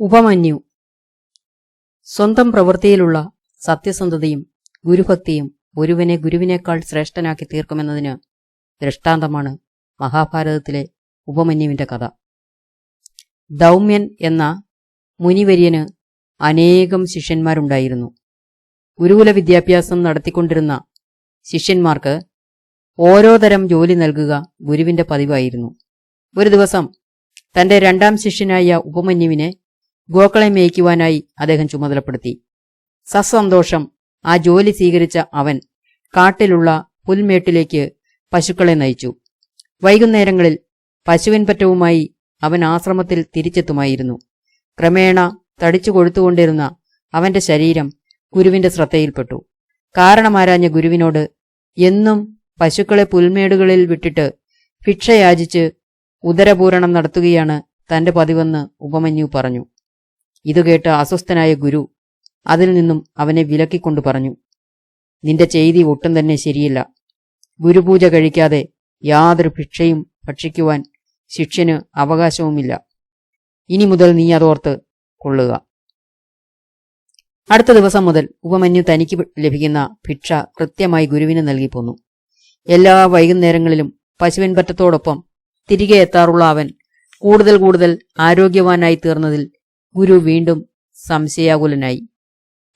ഉപമന്യു. സ്വന്തം പ്രവൃത്തിയിലുള്ള സത്യസന്ധതയും ഗുരുഭക്തിയും ഒരുവനെ ഗുരുവിനേക്കാൾ ശ്രേഷ്ഠനാക്കി തീർക്കുമെന്നതിന് ദൃഷ്ടാന്തമാണ് മഹാഭാരതത്തിലെ ഉപമന്യുവിന്റെ കഥ. ദൗമ്യൻ എന്ന മുനിവര്യന് അനേകം ശിഷ്യന്മാരുണ്ടായിരുന്നു. ഗുരുകുല വിദ്യാഭ്യാസം നടത്തിക്കൊണ്ടിരുന്ന ശിഷ്യന്മാർക്ക് ഓരോ തരം ജോലി നൽകുക ഗുരുവിന്റെ പതിവായിരുന്നു. ഒരു ദിവസം തന്റെ രണ്ടാം ശിഷ്യനായ ഉപമന്യുവിനെ ഗോക്കളെ മേയ്ക്കുവാനായി അദ്ദേഹം ചുമതലപ്പെടുത്തി. സസന്തോഷം ആ ജോലി സ്വീകരിച്ച അവൻ കാട്ടിലുള്ള പുൽമേട്ടിലേക്ക് പശുക്കളെ നയിച്ചു. വൈകുന്നേരങ്ങളിൽ പശുവിൻപറ്റവുമായി അവൻ ആശ്രമത്തിൽ തിരിച്ചെത്തുമായിരുന്നു. ക്രമേണ തടിച്ചു കൊഴുത്തുകൊണ്ടിരുന്ന അവന്റെ ശരീരം ഗുരുവിന്റെ ശ്രദ്ധയിൽപ്പെട്ടു. കാരണമാരാഞ്ഞ ഗുരുവിനോട് എന്നും പശുക്കളെ പുൽമേടുകളിൽ വിട്ടിട്ട് ഭിക്ഷയാചിച്ച് ഉദരപൂരണം നടത്തുകയാണ് തന്റെ പതിവെന്ന് ഉപമന്യു പറഞ്ഞു. ഇത് കേട്ട് അസ്വസ്ഥനായ ഗുരു അതിൽ നിന്നും അവനെ വിലക്കിക്കൊണ്ട് പറഞ്ഞു നിന്റെ ചെയ്തി ഒട്ടും തന്നെ ശരിയില്ല. ഗുരുപൂജ കഴിക്കാതെ യാതൊരു ഭിക്ഷയും ഭക്ഷിക്കുവാൻ ശിഷ്യന് അവകാശവുമില്ല. ഇനി മുതൽ നീ അതോർത്ത് കൊള്ളുക. അടുത്ത ദിവസം മുതൽ ഉപമന്യു തനിക്ക് ലഭിക്കുന്ന ഭിക്ഷ കൃത്യമായി ഗുരുവിന് നൽകി പോന്നു. എല്ലാ വൈകുന്നേരങ്ങളിലും പശുവിൻപറ്റത്തോടൊപ്പം തിരികെ എത്താറുള്ള അവൻ കൂടുതൽ കൂടുതൽ ആരോഗ്യവാനായി തീർന്നതിൽ ഗുരു വീണ്ടും സംശയാകുലനായി.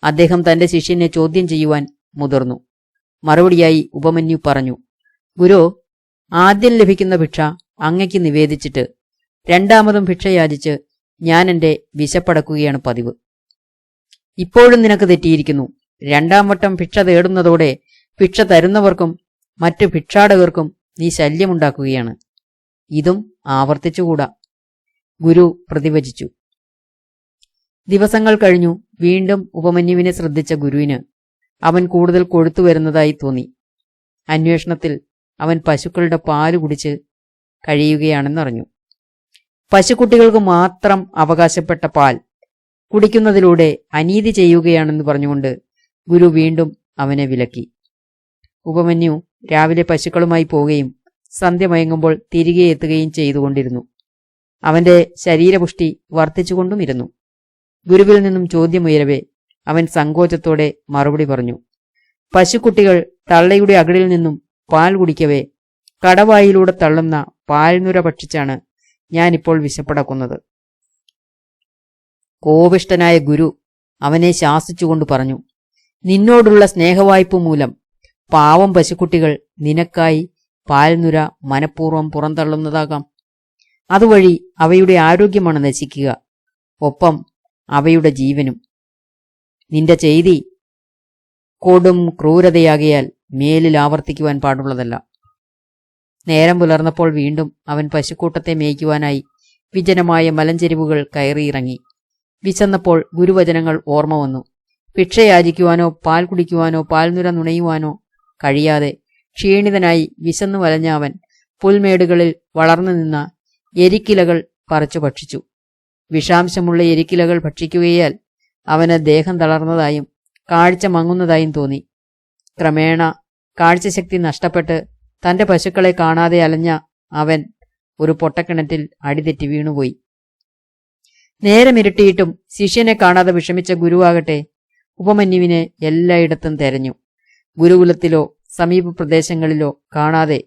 അദ്ദേഹം തന്റെ ശിഷ്യനെ ചോദ്യം ചെയ്യുവാൻ മുതിർന്നു. മറുപടിയായി ഉപമന്യു പറഞ്ഞു ഗുരു ആദ്യം ലഭിക്കുന്ന ഭിക്ഷ അങ്ങയ്ക്ക് നിവേദിച്ചിട്ട് രണ്ടാമതും ഭിക്ഷ യാചിച്ച് ഞാൻ എന്റെ വിശപ്പടക്കുകയാണ് പതിവ്. ഇപ്പോഴും നിനക്ക് തെറ്റിയിരിക്കുന്നു. രണ്ടാം വട്ടം ഭിക്ഷ തേടുന്നതോടെ ഭിക്ഷ തരുന്നവർക്കും മറ്റു ഭിക്ഷാടകർക്കും നീ ശല്യമുണ്ടാക്കുകയാണ്. ഇതും ആവർത്തിച്ചുകൂടാ. ഗുരു പ്രതിവചിച്ചു ദിവസങ്ങൾ കഴിഞ്ഞു. വീണ്ടും ഉപമന്യുവിനെ ശ്രദ്ധിച്ച ഗുരുവിന് അവൻ കൂടുതൽ കൊഴുത്തു വരുന്നതായി തോന്നി. അന്വേഷണത്തിൽ അവൻ പശുക്കളുടെ പാൽ കുടിച്ച് കഴിയുകയാണെന്നറിഞ്ഞു. പശുക്കുട്ടികൾക്ക് മാത്രം അവകാശപ്പെട്ട പാൽ കുടിക്കുന്നതിലൂടെ അനീതി ചെയ്യുകയാണെന്ന് പറഞ്ഞുകൊണ്ട് ഗുരു വീണ്ടും അവനെ വിലക്കി. ഉപമന്യു രാവിലെ പശുക്കളുമായി പോവുകയും സന്ധ്യ മയങ്ങുമ്പോൾ തിരികെ എത്തുകയും ചെയ്തുകൊണ്ടിരുന്നു. അവന്റെ ശരീരപുഷ്ടി വർദ്ധിച്ചുകൊണ്ടുമിരുന്നു. ഗുരുവിൽ നിന്നും ചോദ്യമുയരവേ അവൻ സങ്കോചത്തോടെ മറുപടി പറഞ്ഞു. പശുക്കുട്ടികൾ തള്ളയുടെ അകടിൽ നിന്നും പാൽ കുടിക്കവേ കടവായിലൂടെ തള്ളുന്ന പാൽനുര ഭക്ഷിച്ചാണ് ഞാനിപ്പോൾ വിശപ്പടക്കുന്നത്. കോപിഷ്ടനായ ഗുരു അവനെ ശാസിച്ചുകൊണ്ട് പറഞ്ഞു നിന്നോടുള്ള സ്നേഹവായ്പ മൂലം പാവം പശുക്കുട്ടികൾ നിനക്കായി പാൽനുര മനഃപൂർവം പുറന്തള്ളുന്നതാകാം. അതുവഴി അവയുടെ ആരോഗ്യമാണ് നശിക്കുക. ഒപ്പം അവയുടെ ജീവനും. നിന്റെ ചെയ്തി കൊടും ക്രൂരതയാകിയാൽ മേലിൽ ആവർത്തിക്കുവാൻ പാടുള്ളതല്ല. നേരം പുലർന്നപ്പോൾ വീണ്ടും അവൻ പശുക്കൂട്ടത്തെ മേയ്ക്കുവാനായി വിജനമായ മലഞ്ചെരിവുകൾ കയറിയിറങ്ങി. വിശന്നപ്പോൾ ഗുരുവചനങ്ങൾ ഓർമ്മ വന്നു. ഭിക്ഷയാചിക്കുവാനോ പാൽ കുടിക്കുവാനോ പാൽനുര നുണയുവാനോ കഴിയാതെ ക്ഷീണിതനായി വിശന്നു വലഞ്ഞ അവൻ പുൽമേടുകളിൽ വളർന്നു നിന്ന എരിക്കിലകൾ പറിച്ചു ഭക്ഷിച്ചു. വിഷാംശമുള്ള എരിക്കിലകൾ ഭക്ഷിക്കുകയാൽ അവന് ദേഹം തളർന്നതായും കാഴ്ച മങ്ങുന്നതായും തോന്നി. ക്രമേണ കാഴ്ചശക്തി നഷ്ടപ്പെട്ട് തന്റെ പശുക്കളെ കാണാതെ അലഞ്ഞ അവൻ ഒരു പൊട്ടക്കിണറ്റിൽ അടിതെറ്റി വീണുപോയി. നേരമിരട്ടിയിട്ടും ശിഷ്യനെ കാണാതെ വിഷമിച്ച ഗുരുവാകട്ടെ ഉപമന്യുവിനെ എല്ലായിടത്തും തെരഞ്ഞു. ഗുരുകുലത്തിലോ സമീപ പ്രദേശങ്ങളിലോ കാണാതെ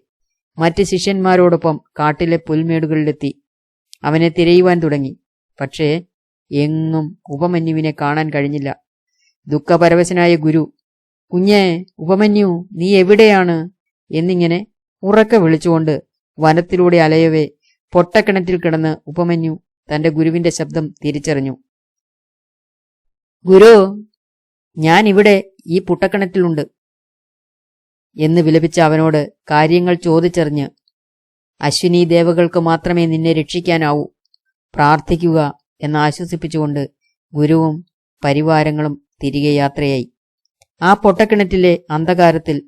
മറ്റ് ശിഷ്യന്മാരോടൊപ്പം കാട്ടിലെ പുൽമേടുകളിലെത്തി. അവനെ തിരയുവാൻ തുടങ്ങി. പക്ഷേ എങ്ങും ഉപമന്യുവിനെ കാണാൻ കഴിഞ്ഞില്ല. ദുഃഖപരവശനായ ഗുരു കുഞ്ഞേ ഉപമന്യു നീ എവിടെയാണ്? എന്നിങ്ങനെ ഉറക്കെ വിളിച്ചുകൊണ്ട് വനത്തിലൂടെ അലയവേ പൊട്ടക്കിണറ്റിൽ കിടന്ന് ഉപമന്യു തന്റെ ഗുരുവിന്റെ ശബ്ദം തിരിച്ചറിഞ്ഞു. ഗുരു ഞാൻ ഇവിടെ ഈ പുട്ടക്കിണറ്റിലുണ്ട് എന്ന് വിലപിച്ച അവനോട് കാര്യങ്ങൾ ചോദിച്ചറിഞ്ഞ് അശ്വിനി ദേവകൾക്ക് മാത്രമേ നിന്നെ രക്ഷിക്കാനാവൂ. പ്രാർത്ഥിക്കുക എന്ന് ആശ്വസിപ്പിച്ചുകൊണ്ട് ഗുരുവും പരിവാരങ്ങളും തിരികെ യാത്രയായി. ആ പൊട്ടക്കിണറ്റിലെ അന്ധകാരത്തിൽ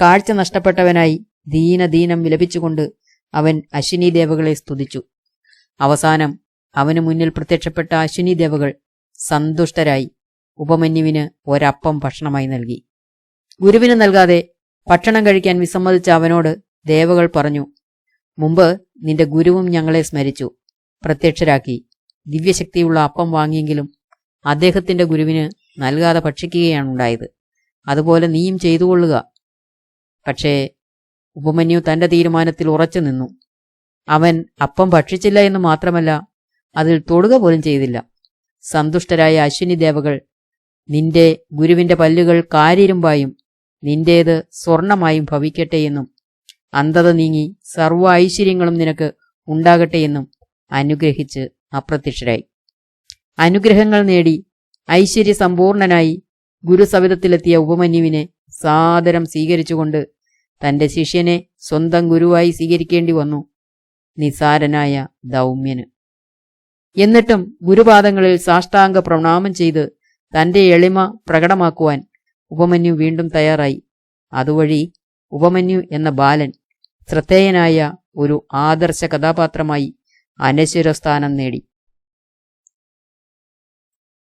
കാഴ്ച നഷ്ടപ്പെട്ടവനായി ദീനദീനം വിലപിച്ചുകൊണ്ട് അവൻ അശ്വിനി ദേവകളെ സ്തുതിച്ചു. അവസാനം അവനു മുന്നിൽ പ്രത്യക്ഷപ്പെട്ട അശ്വിനി ദേവകൾ സന്തുഷ്ടരായി ഉപമന്യുവിന് ഒരപ്പം ഭക്ഷണമായി നൽകി. ഗുരുവിന് നൽകാതെ ഭക്ഷണം കഴിക്കാൻ വിസമ്മതിച്ച അവനോട് ദേവകൾ പറഞ്ഞു മുമ്പ് നിന്റെ ഗുരുവും ഞങ്ങളെ സ്മരിച്ചു. പ്രത്യക്ഷരാക്കി. ദിവ്യശക്തിയുള്ള അപ്പം വാങ്ങിയെങ്കിലും അദ്ദേഹത്തിന്റെ ഗുരുവിന് നൽകാതെ ഭക്ഷിക്കുകയാണ് ഉണ്ടായത് അതുപോലെ നീയും ചെയ്തുകൊള്ളുക പക്ഷേ ഉപമന്യു തന്റെ തീരുമാനത്തിൽ ഉറച്ചു നിന്നു. അവൻ അപ്പം ഭക്ഷിച്ചില്ല എന്ന് മാത്രമല്ല അതിൽ തൊടുക പോലും ചെയ്തില്ല. സന്തുഷ്ടരായ അശ്വിനി ദേവകൾ നിന്റെ ഗുരുവിന്റെ പല്ലുകൾ കാരിരുമ്പായും നിന്റേത് സ്വർണമായും ഭവിക്കട്ടെ എന്നും അന്ധത നീങ്ങി സർവ ഐശ്വര്യങ്ങളും നിനക്ക് ഉണ്ടാകട്ടെ എന്നും അനുഗ്രഹിച്ച് അപ്രത്യക്ഷരായി. അനുഗ്രഹങ്ങൾ നേടി ഐശ്വര്യ സമ്പൂർണനായി ഗുരുസവിധത്തിലെത്തിയ ഉപമന്യുവിനെ സാദരം സ്വീകരിച്ചുകൊണ്ട് തന്റെ ശിഷ്യനെ സ്വന്തം ഗുരുവായി സ്വീകരിക്കേണ്ടി വന്നു നിസാരനായ ദൗമ്യന്. എന്നിട്ടും ഗുരുപാദങ്ങളിൽ സാഷ്ടാംഗ പ്രണാമം ചെയ്ത് തന്റെ എളിമ പ്രകടമാക്കുവാൻ ഉപമന്യു വീണ്ടും തയ്യാറായി. അതുവഴി ഉപമന്യു എന്ന ബാലൻ ശ്രദ്ധേയനായ ഒരു ആദർശ കഥാപാത്രമായി അനശ്വര സ്ഥാനം നേടി.